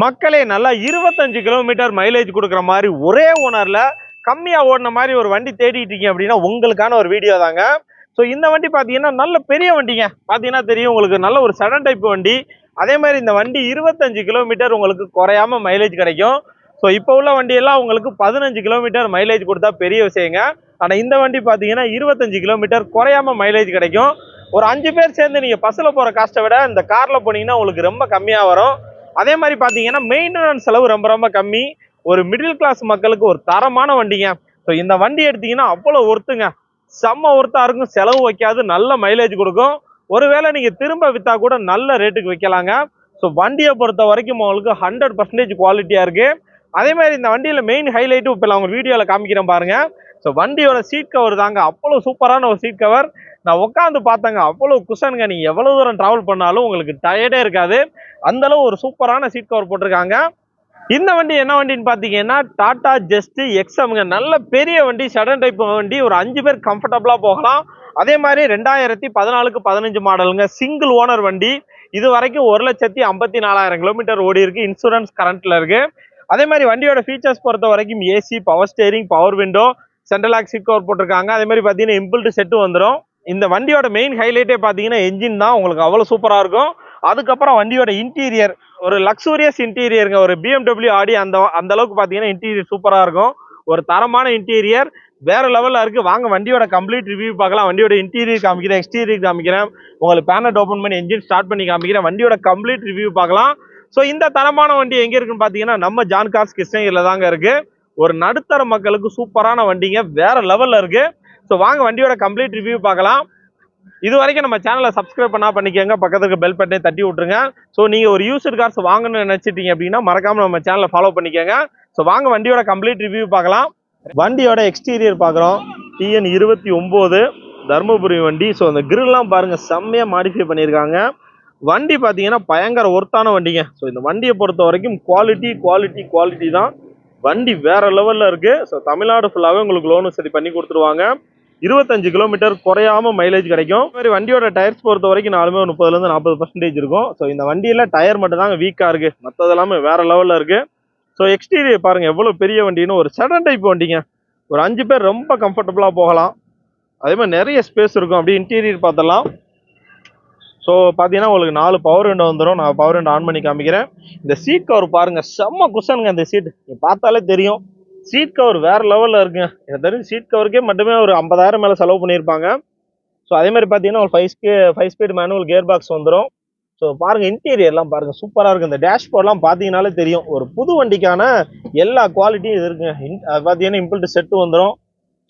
மக்களே நல்லா இருபத்தஞ்சு கிலோமீட்டர் மைலேஜ் கொடுக்குற மாதிரி ஒரே ஓனரில் கம்மியாக ஓடின மாதிரி ஒரு வண்டி தேடிட்டு இருக்கீங்க அப்படின்னா உங்களுக்கான ஒரு வீடியோ தாங்க. ஸோ இந்த வண்டி பார்த்தீங்கன்னா நல்ல பெரிய வண்டிங்க. பார்த்தீங்கன்னா தெரியும் உங்களுக்கு நல்ல ஒரு சடன் டைப் வண்டி. அதே மாதிரி இந்த வண்டி இருபத்தஞ்சு கிலோமீட்டர் உங்களுக்கு குறையாம மைலேஜ் கிடைக்கும். ஸோ இப்போ உள்ள வண்டியெல்லாம் உங்களுக்கு பதினஞ்சு கிலோமீட்டர் மைலேஜ் கொடுத்தா பெரிய விஷயங்க. ஆனால் இந்த வண்டி பார்த்தீங்கன்னா இருபத்தஞ்சு கிலோமீட்டர் குறையாம மைலேஜ் கிடைக்கும். ஒரு அஞ்சு பேர் சேர்ந்து நீங்கள் பஸ்ஸில் போகிற காஸ்ட்டை விட இந்த காரில் போனீங்கன்னா உங்களுக்கு ரொம்ப கம்மியாக வரும். அதே மாதிரி பார்த்தீங்கன்னா மெயின்டெனன்ஸ் செலவு ரொம்ப ரொம்ப கம்மி. ஒரு மிடில் கிளாஸ் மக்களுக்கு ஒரு தரமான வண்டிங்க. ஸோ இந்த வண்டி எடுத்தீங்கன்னா அவ்வளோ ஒர்த்துங்க. செம்ம ஒர்த்தா இருக்கும். செலவு வைக்காது. நல்ல மைலேஜ் கொடுக்கும். ஒருவேளை நீங்கள் திரும்ப விற்றா கூட நல்ல ரேட்டுக்கு விற்கலாங்க ஸோ வண்டியை பொறுத்த வரைக்கும் உங்களுக்கு ஹண்ட்ரட் பர்சன்டேஜ் குவாலிட்டியாக இருக்குது அதே மாதிரி இந்த வண்டியில் மெயின் ஹைலைட்டும் இப்போ நான் உங்கள் வீடியோவில் காமிக்கிறேன் பாருங்கள் ஸோ வண்டியோட சீட் கவர் தாங்க. அவ்வளோ சூப்பரான ஒரு சீட் கவர் நான் உட்காந்து பார்த்தேங்க அவ்வளோ குஷனுங்க. நீங்கள் எவ்வளோ தூரம் ட்ராவல் பண்ணாலும் உங்களுக்கு டயர்டே இருக்காது. அந்தளவு ஒரு சூப்பரான சீட் கவர் போட்டிருக்காங்க. இந்த வண்டி என்ன வண்டின்னு பார்த்தீங்கன்னா டாடா ஜஸ்ட் எக்ஸம்ங்க நல்ல பெரிய வண்டி சடன் டைப் வண்டி. ஒரு அஞ்சு பேர் கம்ஃபர்டபுளாக போகலாம். அதே மாதிரி ரெண்டாயிரத்தி பதினாலுக்கு பதினஞ்சு மாடலுங்க சிங்கிள் ஓனர் வண்டி. இது வரைக்கும் ஒரு லட்சத்தி ஐம்பத்தி நாலாயிரம் கிலோமீட்டர் ஓடி இருக்கு. இன்சூரன்ஸ் கரண்ட்ல இருக்கு. அதே மாதிரி வண்டியோட ஃபீச்சர்ஸ் பொறுத்த வரைக்கும் AC power steering power window central lock seat cover போட்டிருக்காங்க. அதே மாதிரி பார்த்தீங்கன்னா இம்பிள்டு செட்டு வந்துடும் இந்த வண்டியோட மெயின் ஹைலைட்டே பார்த்தீங்கன்னா என்ஜின் தான். உங்களுக்கு அவ்வளோ சூப்பராக இருக்கும். அதுக்கப்புறம் வண்டியோட இன்டீரியர் ஒரு லக்ஸூரியஸ் இன்டீரியருங்க ஒரு பிஎம்டபிள்யூ ஆடி அந்த அந்த அளவுக்கு பார்த்தீங்கன்னா இன்டீரியர் சூப்பராக இருக்கும். ஒரு தரமான இன்டீரியர் வேற லெவலில் இருக்குது வாங்க வண்டியோட கம்ப்ளீட் ரிவ்யூ பார்க்கலாம். வண்டியோட இன்டீரியர் காமிக்கிறேன் எக்ஸ்டீரியர் காமிக்கிறேன். உங்களுக்கு பேனட் ஓப்பன் பண்ணி என்ஜின் ஸ்டார்ட் பண்ணி காமிக்கிறேன். வண்டியோட கம்ப்ளீட் ரிவ்யூ பார்க்கலாம். ஸோ இந்த தரமான வண்டி எங்கே இருக்குன்னு பார்த்தீங்கன்னா நம்ம ஜான்கார்ஸ் கிருஷ்ணகிரியில் தாங்க இருக்குது ஒரு நடுத்தர மக்களுக்கு சூப்பரான வண்டிங்க. வேற லெவலில் இருக்குது ஸோ வாங்க வண்டியோட கம்ப்ளீட் ரிவ்யூ பார்க்கலாம். இது வரைக்கும் நம்ம சேனலை சப்ஸ்கிரைப் பண்ணால் பண்ணிக்கோங்க. பக்கத்துக்கு பெல் பட்டனை தட்டி விட்ருங்க ஸோ நீங்கள் ஒரு யூஸ்டு கார்ஸ் வாங்கணும்னு நினச்சிட்டீங்க அப்படின்னா மறக்காமல் நம்ம சேனலை ஃபாலோ பண்ணிக்கோங்க. ஸோ வாங்க வண்டியோட கம்ப்ளீட் ரிவ்யூ பார்க்கலாம். வண்டியோட எக்ஸ்டீரியர் பார்க்குறோம். டிஎன் இருபத்தி ஒம்பது தருமபுரி வண்டி. ஸோ அந்த கிரில்லாம் பாருங்கள் செம்மையாக மாடிஃபை பண்ணியிருக்காங்க. வண்டி பார்த்தீங்கன்னா பயங்கர ஒர்த்தான வண்டிங்க. ஸோ இந்த வண்டியை பொறுத்த வரைக்கும் குவாலிட்டி குவாலிட்டி குவாலிட்டி தான். வண்டி வேறு லெவலில் இருக்குது ஸோ தமிழ்நாடு ஃபுல்லாகவே உங்களுக்கு லோனு சரி பண்ணி கொடுத்துருவாங்க. இருபத்தஞ்சு கிலோமீட்டர் குறையாம மைலேஜ் கிடைக்கும். மாதிரி வண்டியோட டயர்ஸ் பொறுத்த வரைக்கும் நாலுமே முப்பதுலேருந்து நாற்பது பர்சன்டேஜ் இருக்கும். ஸோ இந்த வண்டியில் டயர் மட்டும் தாங்க வீக்காக இருக்கு. மற்றது எல்லாமே வேற லெவலில் இருக்கு. ஸோ எக்ஸ்டீரியர் பாருங்க எவ்வளோ பெரிய வண்டின்னு ஒரு சடன் டைப் வண்டிங்க. ஒரு அஞ்சு பேர் ரொம்ப கம்ஃபர்டபுளாக போகலாம். அதே மாதிரி நிறைய ஸ்பேஸ் இருக்கும். அப்படியே இன்டீரியர் பார்த்தலாம் ஸோ பார்த்தீங்கன்னா உங்களுக்கு நாலு பவர் விண்டோ வந்துடும் நான் பவர் விண்டோ ஆன் பண்ணி காமிக்கிறேன். இந்த சீட் கவர் பாருங்க செம்ம குஷனுங்க இந்த சீட் நீங்க பார்த்தாலே தெரியும். சீட் கவர் வேறு லெவலில் இருக்குங்க. எனக்கு தெரிஞ்சு சீட் கவருக்கே மட்டுமே ஒரு ஐம்பதாயிரம் மேலே செலவு பண்ணியிருப்பாங்க. ஸோ அதே மாதிரி பார்த்தீங்கன்னா ஒரு five speed five speed manual gear box வந்துடும் ஸோ பாருங்கள் இன்டீரியர்லாம் பாருங்கள் சூப்பராக இருக்குது இந்த டேஷ்போர்ட்லாம் பார்த்தீங்கனாலே தெரியும். ஒரு புது வண்டிக்கான எல்லா குவாலிட்டியும் இது இருக்குங்க. இன்- அது பார்த்தீங்கன்னா இம்பிள்ட் செட்டு வந்துடும்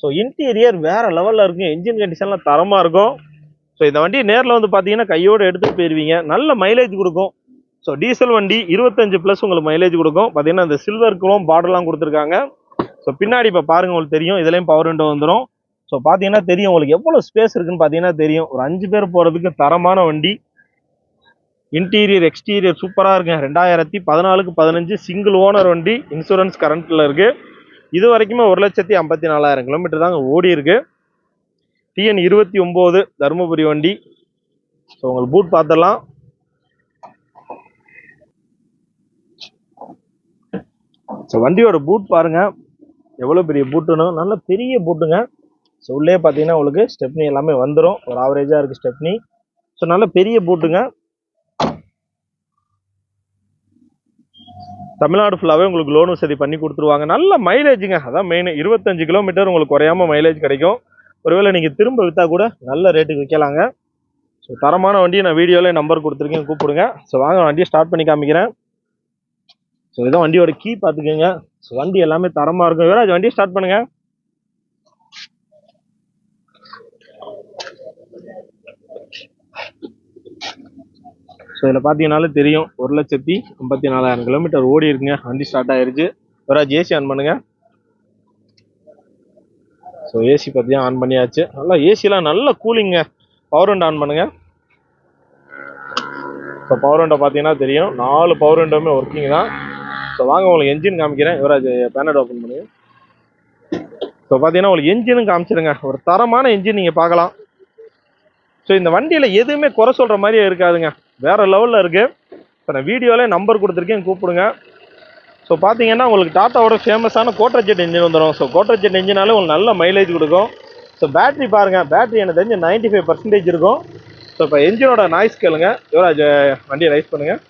ஸோ இன்டீரியர் வேறு லெவலில் இருக்குங்க. இன்ஜின் கண்டிஷன்லாம் தரமாக இருக்கும். ஸோ இந்த வண்டி நேரில் வந்து பார்த்தீங்கன்னா கையோடு எடுத்துகிட்டு போயிடுவீங்க நல்ல மைலேஜ் கொடுக்கும். ஸோ டீசல் வண்டி இருபத்தஞ்சு ப்ளஸ் உங்களுக்கு மைலேஜ் கொடுக்கும். பார்த்தீங்கன்னா இந்த சில்வர் குரோம் பார்டர்லாம் கொடுத்துருக்காங்க. ஸோ பின்னாடி இப்போ பாருங்க உங்களுக்கு தெரியும். இதுலேயும் பவர் விண்டோ வந்துடும் ஸோ பார்த்தீங்கன்னா தெரியும் உங்களுக்கு எவ்வளோ ஸ்பேஸ் இருக்குன்னு பார்த்தீங்கன்னா தெரியும். ஒரு அஞ்சு பேர் போகிறதுக்கு தரமான வண்டி. இன்டீரியர் எக்ஸ்டீரியர் சூப்பராக இருக்குங்க. ரெண்டாயிரத்தி பதினாலுக்கு பதினஞ்சு சிங்கிள் ஓனர் வண்டி. இன்சூரன்ஸ் கரண்ட்டில் இருக்குது இது வரைக்குமே ஒரு லட்சத்தி ஐம்பத்தி நாலாயிரம் கிலோமீட்டர் தாங்க ஓடி இருக்கு. டிஎன் இருபத்தி ஒம்பது தருமபுரி வண்டி. ஸோ உங்களுக்கு பூட் பார்த்துடலாம் ஸோ வண்டியோட பூட் பாருங்க. எவ்வளோ பெரிய பூட்டுன்னு நல்ல பெரிய பூட்டுங்க ஸோ உள்ளே பார்த்தீங்கன்னா உங்களுக்கு ஸ்டெப்னி எல்லாமே வந்துடும் ஒரு ஆவரேஜாக இருக்குது ஸ்டெப்னி. ஸோ நல்ல பெரிய பூட்டுங்க தமிழ்நாடு ஃபுல்லாகவே உங்களுக்கு லோன் வசதி பண்ணி கொடுத்துருவாங்க. நல்ல மைலேஜுங்க அதான் மெயின் இருபத்தஞ்சு கிலோமீட்டர் உங்களுக்கு குறையாம மைலேஜ் கிடைக்கும். ஒருவேளை நீங்கள் திரும்ப விற்றா கூட நல்ல ரேட்டுக்கு விற்கலாங்க. ஸோ தரமான வண்டியை நான் வீடியோவில் நம்பர் கொடுத்துருக்கேன். கூப்பிடுங்க. ஸோ வாங்க வண்டியை ஸ்டார்ட் பண்ணி காமிக்கிறேன். ஸோ இதான் வண்டியோட கீ பார்த்துக்கோங்க. ஸோ வண்டி எல்லாமே தரமாக இருக்கும். யுவராஜ் வண்டியை ஸ்டார்ட் பண்ணுங்க. ஸோ இதில் பார்த்தீங்கனாலே தெரியும். ஒரு லட்சத்தி ஐம்பத்தி நாலாயிரம் கிலோமீட்டர் ஓடி இருக்குங்க. வண்டி ஸ்டார்ட் ஆயிருச்சு. யுவராஜ் ஏசி ஆன் பண்ணுங்க. ஸோ ஏசி பார்த்தீங்கன்னா ஆன் பண்ணியாச்சு. நல்லா ஏசிலாம் நல்ல கூலிங்க பவர் விண்டோ ஆன் பண்ணுங்க. ஸோ பவர் விண்டோ பார்த்தீங்கன்னா தெரியும். நாலு பவர் விண்டோமே ஒர்க்கிங் தான். ஸோ வாங்க உங்களுக்கு என்ஜின் காமிக்கிறேன். யுவராஜ் பேனட் ஓப்பன் பண்ணி ஸோ பார்த்தீங்கன்னா உங்களுக்கு என்ஜினும் காமிச்சிருங்க. ஒரு தரமான என்ஜின் நீங்கள் பார்க்கலாம். ஸோ இந்த வண்டியில் எதுவுமே குறை சொல்கிற மாதிரியே இருக்காதுங்க. வேறு லெவலில் இருக்குது இப்போ நான் வீடியோவிலே நம்பர் கொடுத்துருக்கேன். கூப்பிடுங்க. ஸோ பார்த்தீங்கன்னா உங்களுக்கு டாட்டாவோட ஃபேமஸான கோட்ரஜெட் இன்ஜின் வந்துடும் ஸோ கோட்ரஜெட் இன்ஜினாலே உங்களுக்கு நல்ல மைலேஜ் கொடுக்கும். ஸோ பேட்டரி பாருங்கள் பேட்டரி எனக்கு தெரிஞ்சு 95% ஃபைவ் பர்சன்டேஜ் இருக்கும். ஸோ இப்போ என்ஜினோட நாய்ஸ் கேளுங்க. யுவராஜ் வண்டியை ரைஸ் பண்ணுங்கள்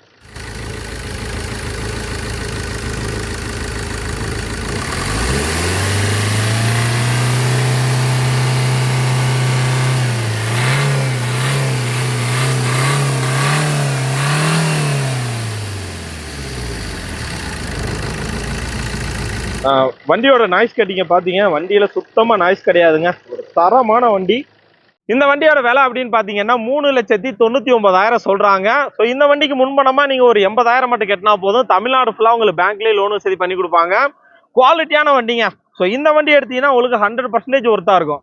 வண்டியோட நாய்ஸ் கட்டிங்க பார்த்தீங்க வண்டியில் சுத்தமாக நாய்ஸ் கிடையாதுங்க. ஒரு தரமான வண்டி. இந்த வண்டியோட விலை அப்படின்னு பார்த்தீங்கன்னா மூணு லட்சத்தி தொண்ணூற்றி ஒன்பதாயிரம் சொல்கிறாங்க ஸோ இந்த வண்டிக்கு முன்பணமாக நீங்கள் ஒரு எண்பதாயிரம் மட்டும் கட்டினா போதும். தமிழ்நாடு ஃபுல்லாக உங்களுக்கு பேங்க்லேயே லோன் வசதி பண்ணி கொடுப்பாங்க. குவாலிட்டியான வண்டிங்க. ஸோ இந்த வண்டி எடுத்தீங்கன்னா உங்களுக்கு ஹண்ட்ரட் பர்சன்டேஜ் ஒர்த்தாக இருக்கும்.